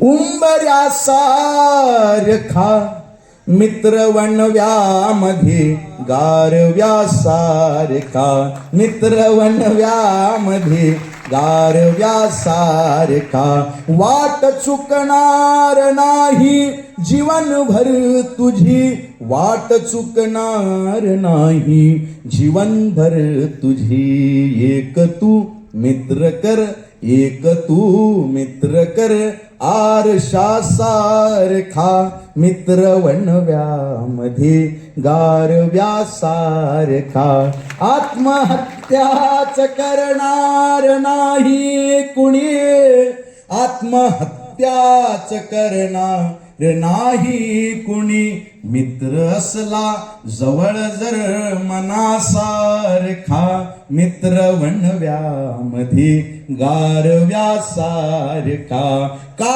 उंबऱ्यासारखा मित्र वणव्यामध्ये गारव्यासारखा मित्र वणव्यामध्ये गारव्यासारखा वाट चुकणार नाही जीवनभर तुझी वाट चुकणार नाही जीवनभर तुझी एक तू मित्र कर. एक तू मित्र कर आरशासारखा मित्र वणव्यामध्ये गारव्यासारखा आत्महत्याच करणार नाही कुणी. आत्महत्याच करणार नाही कुणी मित्र असला जवळ जर मनासारखा मित्र म्हणव्यामध्ये गारव्या सारखा का